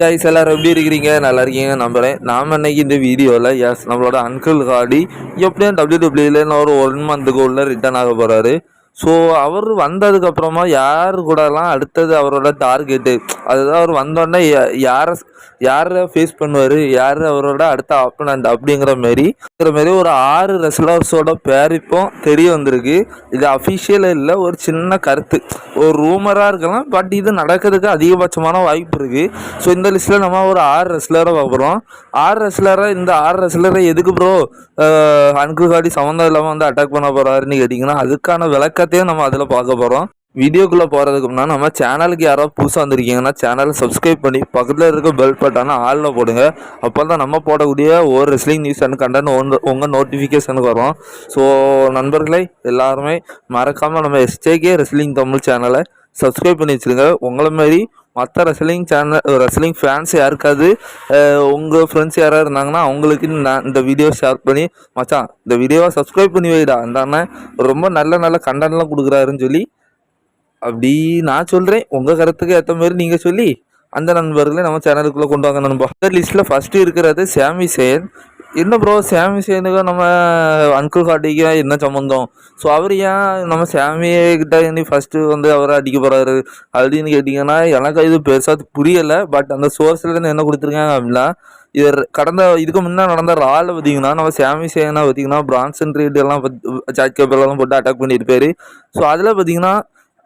Guys எல்லாரும் எப்படி இருக்கிறீங்க? நல்லா இருக்கீங்க நம்புறேன். நாம இன்னைக்கு இந்த வீடியோவில் எஸ் நம்மளோட அங்கிள் காடி எப்படியும் டபிள்யூ டபிள்யூல ஒரு ஒன் மந்த்துக்கு உள்ள ரிட்டர்ன் ஆக போறாரு. ஸோ அவர் வந்ததுக்கப்புறமா யார் கூடலாம் அடுத்தது அவரோட டார்கெட்டு அதுதான் அவர் வந்தோடனே யாரை யாரை ஃபேஸ் பண்ணுவார்? யார் அவரோட அடுத்த ஆப்பனண்ட் அப்படிங்கிற மாரி இருக்கிற மாரி ஒரு ஆறு ரெஸ்லர்ஸோட பேர் இப்போ தெரிய வந்திருக்கு. இது அஃபிஷியல் இல்லை ஒரு சின்ன கருத்து. ஒரு ரூமராக இருக்கலாம் பட் இது நடக்கிறதுக்கு அதிகபட்சமான வாய்ப்பு இருக்குது ஸோ இந்த லிஸ்ட்டில் நம்ம ஒரு ஆறு ரெஸ்லரை பார்க்குறோம். ஆறு ரெஸ்லரை இந்த ஆறு ரெஸ்லரை எதுக்கு ப்ரோ அன்கு காடி சம்மந்தம் இல்லாமல் வந்து அட்டாக் பண்ண போகிறாருன்னு கேட்டிங்கன்னா அதுக்கான விளக்க பக்கத்தையும் நம்ம அதில் பார்க்க போகிறோம் வீடியோக்குள்ளே போகிறதுக்கு முன்னாடி நம்ம சேனலுக்கு யாராவது புதுசாக வந்திருக்கீங்கன்னா சேனலை சப்ஸ்கிரைப் பண்ணி பக்கத்தில் இருக்க பெல் பட்டான ஆளில் போடுங்க. அப்போ தான் நம்ம போடக்கூடிய ஒரு ரெஸ்லிங் நியூஸ் அண்ட் கண்டென்ட் ஒன்று உங்கள் நோட்டிஃபிகேஷனுக்கு வரும். ஸோ நண்பர்களே எல்லாருமே மறக்காமல் நம்ம எஸ்ஜேகே ரெஸ்லிங் தமிழ் சேனலை சப்ஸ்கிரைப் பண்ணி வச்சுருங்க. உங்களை மாதிரி மற்ற ரெஸ்லிங் சேனல் ரெஸ்லிங் ஃபேன்ஸ் யாருக்காவது உங்கள் ஃப்ரெண்ட்ஸ் யாராக இருந்தாங்கன்னா அவங்களுக்கு நான் இந்த வீடியோ ஷேர் பண்ணி மச்சான் இந்த வீடியோவை சப்ஸ்கிரைப் பண்ணி வைடா. அந்த அண்ணன் ரொம்ப நல்ல நல்ல கண்டென்ட்லாம் கொடுக்குறாருன்னு சொல்லி அப்படி நான் சொல்கிறேன் உங்கள் கருத்துக்கு ஏற்ற மாதிரி நீங்கள் சொல்லி அந்த நண்பர்களை நம்ம சேனலுக்குள்ளே கொண்டு வாங்க நண்பா. இந்த லிஸ்ட்டில் ஃபஸ்ட்டு இருக்கிறது சாமி சேன் என்ன ப்ரோ சாமி சேனுக்கும் நம்ம அன்குல் காட்டிக்கும் என்ன சம்மந்தம் ஸோ அவர் ஏன் நம்ம சாமியை கிட்ட இனி ஃபஸ்ட்டு வந்து அவரை அடிக்க போகிறாரு அப்படின்னு கேட்டிங்கன்னா எனக்கு இது பெருசாக புரியலை. பட் அந்த சோர்ஸ்லேருந்து என்ன கொடுத்துருக்காங்க அப்படின்னா இது கடந்த இதுக்கு முன்னே நடந்த ராவில் பார்த்தீங்கன்னா நம்ம சாமி சேனா பார்த்தீங்கன்னா பிரான்சன் ரீட் எல்லாம் சாட் கேப்பெல்லாம் போட்டு அட்டாக் பண்ணியிருப்பாரு. ஸோ அதில் பார்த்தீங்கன்னா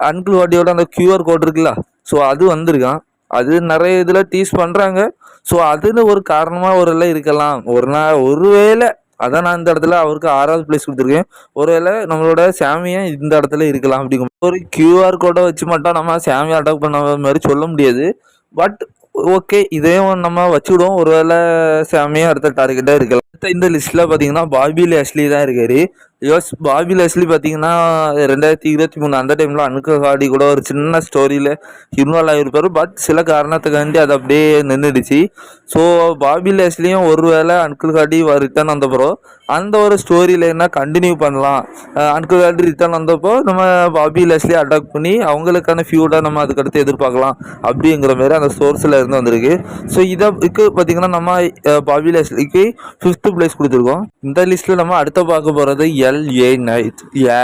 அன்கிள் வாட்டியோட அந்த கியூஆர் கோட் இருக்குல்ல? ஸோ அது வந்திருக்கான். அது நிறைய இதில் டீஸ் பண்ணுறாங்க ஸோ அதுன்னு ஒரு காரணமாக ஒரு எல்லாம் இருக்கலாம். ஒரு நாள் ஒருவேளை அதான் நான் இந்த இடத்துல அவருக்கு ஆறாவது பிளேஸ் கொடுத்துருக்கேன். ஒருவேளை நம்மளோட சாமியை இந்த இடத்துல இருக்கலாம் அப்படிங்கும் ஒரு கியூஆர் கோடை வச்சு மட்டும் நம்ம சாமியை அட்டாக் பண்ண மாதிரி சொல்ல முடியாது. பட் ஓகே இதையும் நம்ம வச்சுடுவோம் ஒருவேளை சாமியாக அடுத்த டார்கெட்டாக இருக்கலாம். இந்த லிஸ்ட்டில் பார்த்தீங்கன்னா பாபி லேஷ்லி தான் இருக்காரு. யோஸ் பாபி லெஸ்லி பார்த்தீங்கன்னா ரெண்டாயிரத்தி இருபத்தி மூணு அந்த டைமில் அனுக்கு காடி கூட ஒரு சின்ன ஸ்டோரியில் இன்வால்வ் ஆகியிருப்பார் பட் சில காரணத்துக்காண்டி அது அப்படியே நின்றுடுச்சு ஸோ பாபி லெஸ்லியும் ஒரு வேளை அன்கிள் காடி ரிட்டர்ன் வந்தப்போ அந்த ஒரு ஸ்டோரியில் என்ன கண்டினியூ பண்ணலாம். அன்கிள் காடி ரிட்டர்ன் வந்தப்போ நம்ம பாபி லெஸ்லி அட்டாக் பண்ணி அவங்களுக்கான ஃபியூடாக நம்ம அதுக்கடுத்து எதிர்பார்க்கலாம் அப்படிங்கிற மாதிரி அந்த சோர்ஸில் இருந்து வந்திருக்கு. ஸோ இதற்கு பார்த்தீங்கன்னா நம்ம பாபி லெஸ்லிக்கு ஃபிஃப்த்து பிளேஸ் கொடுத்துருக்கோம். இந்த லிஸ்ட்டில் நம்ம அடுத்த பார்க்க போகிறது எல்ஏ நைட் ஏ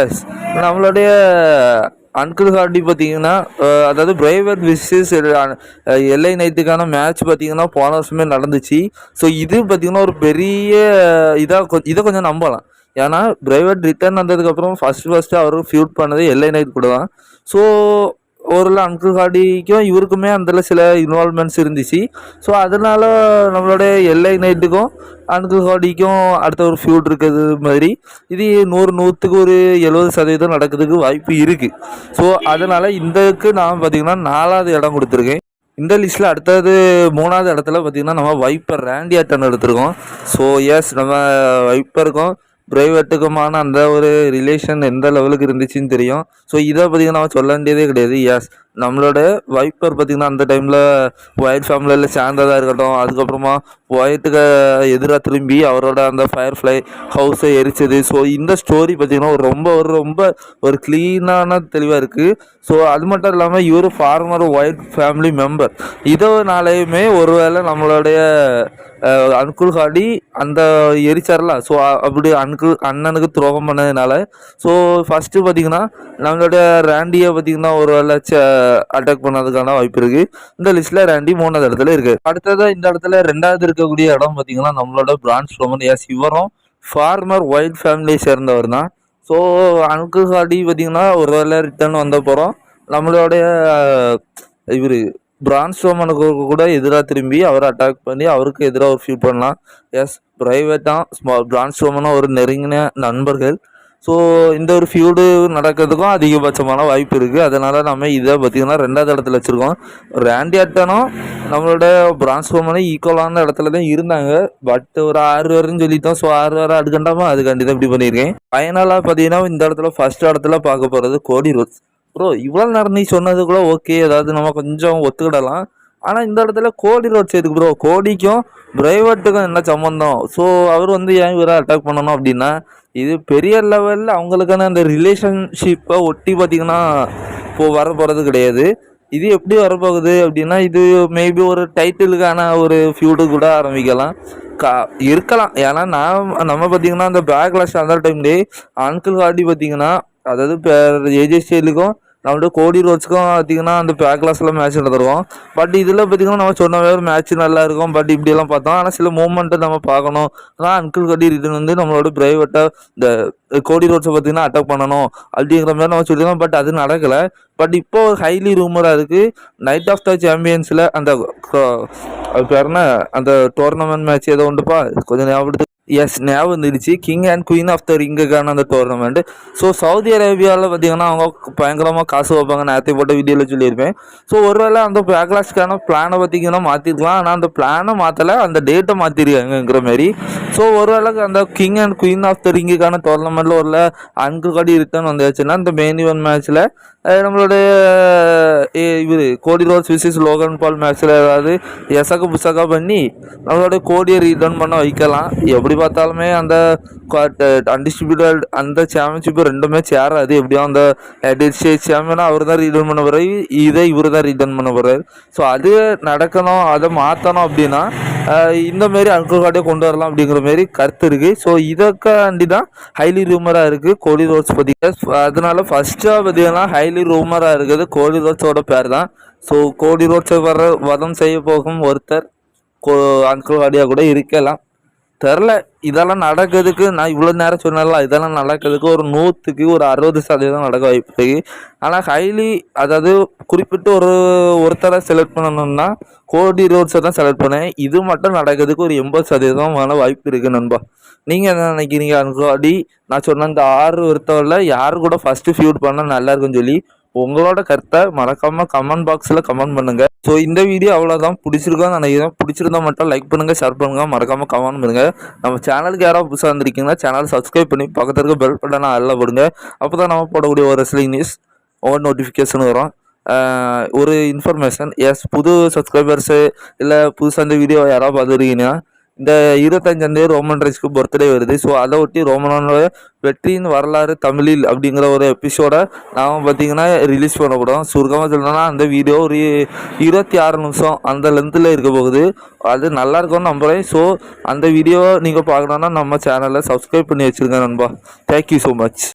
எஸ் நம்மளுடைய அன்கிள் ஹார்டி பார்த்தீங்கன்னா அதாவது Bray Wyatt versus L A நைட்டுக்கான match பார்த்தீங்கன்னா போன வருஷமே நடந்துச்சு. ஸோ இது பார்த்தீங்கன்னா ஒரு பெரிய இதாக இதை கொஞ்சம் நம்பலாம். ஏன்னா பிரைவேட் ரிட்டர்ன் வந்ததுக்கப்புறம் ஃபஸ்ட் ஃபஸ்ட்டு அவர் ஃபியூட் பண்ணது எல்ஐ நைட் கூட தான். ஸோ ஓரளவு அன்கிள் ஹாடிக்கும் இவருக்குமே அதில் சில இன்வால்மெண்ட்ஸ் இருந்துச்சு. ஸோ அதனால நம்மளுடைய எல்ஐ நைட்டுக்கும் அன்கிள் ஹார்டிக்கும் அடுத்த ஒரு ஃபியூட் இருக்கிறது மாதிரி. இது நூறு நூற்றுக்கு ஒரு எழுபது சதவீதம் நடக்கிறதுக்கு வாய்ப்பு இருக்குது ஸோ அதனால் இந்தக்கு நான் பார்த்திங்கன்னா நாலாவது இடம் கொடுத்துருக்கேன். இந்த லிஸ்ட்டில் அடுத்தது மூணாவது இடத்துல பார்த்தீங்கன்னா நம்ம வைப்பர் ரேண்டி ஆட்டன் எடுத்திருக்கோம். ஸோ எஸ் நம்ம வைப்பருக்கும் ப்ரைவேட்டுக்குமான அந்த ஒரு ரிலேஷன் எந்த லெவலுக்கு இருந்துச்சுன்னு தெரியும். ஸோ இதை பற்றி நம்ம சொல்ல வேண்டியதே கிடையாது எஸ் நம்மளோட வைப்பர் பார்த்திங்கன்னா அந்த டைமில் ஒயிட் ஃபேமிலியில் சேர்ந்ததாக இருக்கட்டும் அதுக்கப்புறமா ஒயிட்டுக்கு எதிராக திரும்பி அவரோட அந்த ஃபயர் ஃப்ளை ஹவுஸை எரிச்சது. ஸோ இந்த ஸ்டோரி பார்த்திங்கன்னா ஒரு ரொம்ப ஒரு ரொம்ப ஒரு க்ளீனான தெளிவாக இருக்குது ஸோ அது மட்டும் இல்லாமல் இவர் ஃபார்மர் ஒயிட் ஃபேமிலி மெம்பர் இதனாலேயுமே ஒருவேளை நம்மளுடைய அன்குல் ஹாடி அந்த எரிச்சார்ல. ஸோ அப்படி அன்குல் அண்ணனுக்கு துரோகம் பண்ணதுனால. ஸோ ஃபஸ்ட்டு பார்த்தீங்கன்னா நம்மளுடைய ரேண்டியை பார்த்தீங்கன்னா ஒரு வேளை அட்டாக் பண்ணதுக்கான வாய்ப்பு இருக்குது இந்த லிஸ்ட்டில் ரேண்டி மூணாவது இடத்துல இருக்குது அடுத்ததாக இந்த இடத்துல ரெண்டாவது இருக்கக்கூடிய இடம் பார்த்தீங்கன்னா நம்மளோட பிரான்ச் ரோமன் எஸ் இவரும் ஃபார்மர் ஒயிட் ஃபேமிலியை சேர்ந்தவர் தான். ஸோ அனுக்கு ஹாடி பார்த்தீங்கன்னா ஒரு வேலை ரிட்டர்ன் வந்த போகிறோம் நம்மளுடைய இவர் பிரான்ஸ் ரோமனுக்கு கூட எதிராக திரும்பி அவரை அட்டாக் பண்ணி அவருக்கு எதிராக ஒரு ஃபீல் பண்ணலாம். எஸ் ப்ரைவேட்டாக ஸ்மா பிரான்ஸ் ரோமனும் ஒரு நெருங்கின நண்பர்கள். ஸோ இந்த ஒரு ஃபியூடு நடக்கிறதுக்கும் அதிகபட்சமான வாய்ப்பு இருக்குது அதனால் நம்ம இதை பார்த்திங்கன்னா ரெண்டாவது இடத்துல வச்சுருக்கோம். ரேண்டி அட்டனும் நம்மளோட பிரான்ஸ் ஈக்குவலான இடத்துல தான் இருந்தாங்க. பட் ஒரு ஆறு பேருன்னு சொல்லிட்டோம். ஸோ ஆறு பேரை அடுக்கண்டாமல் அதுக்காண்டி தான் இப்படி பண்ணியிருக்கேன். ஃபைனலாக பார்த்தீங்கன்னா இந்த இடத்துல ஃபர்ஸ்ட் இடத்துல பார்க்க போகிறது கோடி ரோட்ஸ் ப்ரோ இவ்வளோ நேரம் நீ சொன்னது கூட ஓகே அதாவது நம்ம கொஞ்சம் ஒத்துக்கிடலாம். ஆனால் இந்த இடத்துல கோடி ரோட்ஸ் எதுக்கு ப்ரோ கோடிக்கும் பிரைவேட்டுக்கும் என்ன சம்மந்தம் ஸோ அவர் வந்து ஏன் இவரை அட்டாக் பண்ணணும் அப்படின்னா இது பெரிய லெவலில் அவங்களுக்கான அந்த ரிலேஷன்ஷிப்பை ஒட்டி பார்த்தீங்கன்னா இப்போது வர போகிறது கிடையாது. இது எப்படி வரப்போகுது அப்படின்னா இது மேபி ஒரு டைட்டிலுக்கான ஒரு ஃபியூடு கூட ஆரம்பிக்கலாம். கா இருக்கலாம். ஏன்னா நான் நம்ம பார்த்திங்கன்னா அந்த பேக்லாஷ் அந்த டைம்லேயே அன்கிள் கார்டி பார்த்திங்கன்னா அதாவது இப்போ ஏஜே ஸ்டைலுக்கும் நம்மளோட கோடி ரோட்ஸ்க்கும் பார்த்தீங்கன்னா அந்த பேக்லாஸில் மேட்ச் நடத்துருவோம் பட் இதில் பார்த்தீங்கன்னா நம்ம சொன்ன ஒரு மேட்ச் நல்லா இருக்கும். பட் இப்படியெல்லாம் பார்த்தோம். ஆனால் சில மூமெண்ட்டை நம்ம பார்க்கணும். ஆனால் அன்கிள் கட்டி ரிட்டன் வந்து நம்மளோட பிரைவேட்டாக இந்த கோடி ரோட்ஸை பார்த்தீங்கன்னா அட்டாக் பண்ணணும். அப்படிங்கிற மாதிரி நம்ம சொல்லியிருக்கோம் பட் அது நடக்கலை. பட் இப்போ ஹைலி ரூமராக இருக்குது நைட் ஆஃப் த சாம்பியன்ஸில் அந்த அது பேர் என்ன? அந்த டோர்னமெண்ட் மேட்ச் ஏதோ உண்டுப்பா? கொஞ்சம் ஞாபகப்படுத்து எஸ் ஞாபகம் வந்துடுச்சு king and queen of the ரிங்குக்கான அந்த டோர்னமெண்ட் ஸோ சவுதி அரேபியாவில் பார்த்தீங்கன்னா அவங்க பயங்கரமாக காசு வைப்பாங்க. நேரத்தை போட்ட வீடியோவில் சொல்லியிருப்பேன். ஸோ ஒருவேளை அந்த பேக்லாஸ்க்கான பிளானை பார்த்தீங்கன்னா மாற்றிருக்கலாம் ஆனால் அந்த பிளானை மாற்றலை அந்த டேட்டை மாற்றிருக்காங்கங்கிற மாதிரி. ஸோ ஒருவேளை அந்த king and queen of the ரிங்குக்கான டோர்னமெண்ட்டில் ஒரு அன்கு கடி ரிட்டர்ன் வந்துச்சுன்னா இந்த மெயின் இவன் மேட்ச்சில் நம்மளுடைய இவர் கோடி ரோஸ் விசிஸ் லோகன் பால் மேட்ச்சில் ஏதாவது எசக புசக்கா பண்ணி நம்மளோட கோடியை ரீட்டர்ன் பண்ண வைக்கலாம். எப்படி பார்த்தாலுமே அந்த அன்டிஸ்ட்ரிபியூட்டட் அந்த சாம்பியன்ஷிப் ரெண்டுமே சேராது. எப்படியும் அந்த ஸ்டேட் சாம்பியனாக அவர் தான் ரீட்டர்ன் பண்ண போகிறார் இதை இவர் தான் ரீட்டர்ன் பண்ண போகிறார் ஸோ அது நடக்கணும் அதை மாற்றணும் அப்படின்னா இந்தமாரி இந்த மாரி கார்டே கொண்டு வரலாம் அப்படிங்கிற மாரி கருத்து இருக்குது ஸோ இதற்காண்டி தான் ஹைலி ரூமராக இருக்குது கோலி ரோட்ஸ் பார்த்தீங்கன்னா அதனால் ஃபஸ்ட்டாக பார்த்தீங்கன்னா ஹைலி ரூமராக இருக்குது கோலி ரோட்ஸோட பேர் தான். ஸோ கோடி ரோட்ஸை வர வதம் செய்ய போகும் ஒருத்தர் கோ அன்கல் கார்டியாக கூட இருக்கலாம். தெரில. இதெல்லாம் நடக்கிறதுக்கு நான் இவ்வளோ நேரம் சொன்னால இதெல்லாம் நடக்கிறதுக்கு ஒரு நூற்றுக்கு ஒரு அறுபது சதவீதம் நடக்க வாய்ப்பு இருக்குது ஆனால் ஹைலி அதாவது குறிப்பிட்டு ஒரு ஒருத்தரை செலக்ட் பண்ணணும்னா கோடி ரோட்ஸை தான் செலக்ட் பண்ணேன். இது மட்டும் நடக்கிறதுக்கு ஒரு எண்பது சதவீதமான வாய்ப்பு இருக்குது நண்பா. நீங்கள் என்ன நினைக்கிறீங்க அன்காடி நான் சொன்ன இந்த ஆறு ஒருத்தவரில் யார் கூட ஃபஸ்ட்டு ஃபியூட் பண்ணால் நல்லா இருக்குன்னு சொல்லி உங்களோட கருத்தை மறக்காம கமெண்ட் பாக்ஸில் கமெண்ட் பண்ணுங்க. ஸோ இந்த வீடியோ அவ்வளோதான் பிடிச்சிருக்கோன்னு நினைக்கிறேன். பிடிச்சிருந்தா மட்டும் லைக் பண்ணுங்கள் ஷேர் பண்ணுங்கள் மறக்காம கமெண்ட் பண்ணுங்கள் நம்ம சேனலுக்கு யாராவது புதுசாக வந்திருக்கீங்கன்னா சேனல் சப்ஸ்கிரைப் பண்ணி பக்கத்துல இருக்க பெல் பட்டனை அல்ல போடுங்க. அப்போ தான் நம்ம போடக்கூடிய ஒரு ரெஸ்லிங் நியூஸ் ஒவ்வொரு நோட்டிஃபிகேஷன் வரும். ஒரு இன்ஃபர்மேஷன் எஸ் புது சப்ஸ்கிரைபர்ஸு இல்லை புதுசாக இந்த வீடியோ யாராவது பார்த்துருக்கீங்கன்னா இந்த இருபத்தஞ்சாந்தேதி ரோமன் ரைஸ்க்கு பர்த்டே வருது. ஸோ அதை ஒட்டி ரோமனோட வெற்றியின் வரலாறு தமிழில் அப்படிங்கிற ஒரு எபிசோடை நாம் பார்த்தீங்கன்னா ரிலீஸ் பண்ணப்படும் சுருக்கமாக சொல்லணும்னா அந்த வீடியோ ஒரு இருபத்தி ஆறு நிமிஷம் அந்த லென்த்தில் இருக்க போகுது. அது நல்லா இருக்கும்னு நம்புகிறேன் ஸோ அந்த வீடியோவை நீங்கள் பார்க்கணுன்னா நம்ம சேனலை சப்ஸ்கிரைப் பண்ணி வச்சுருங்க நண்பா. Thank you so much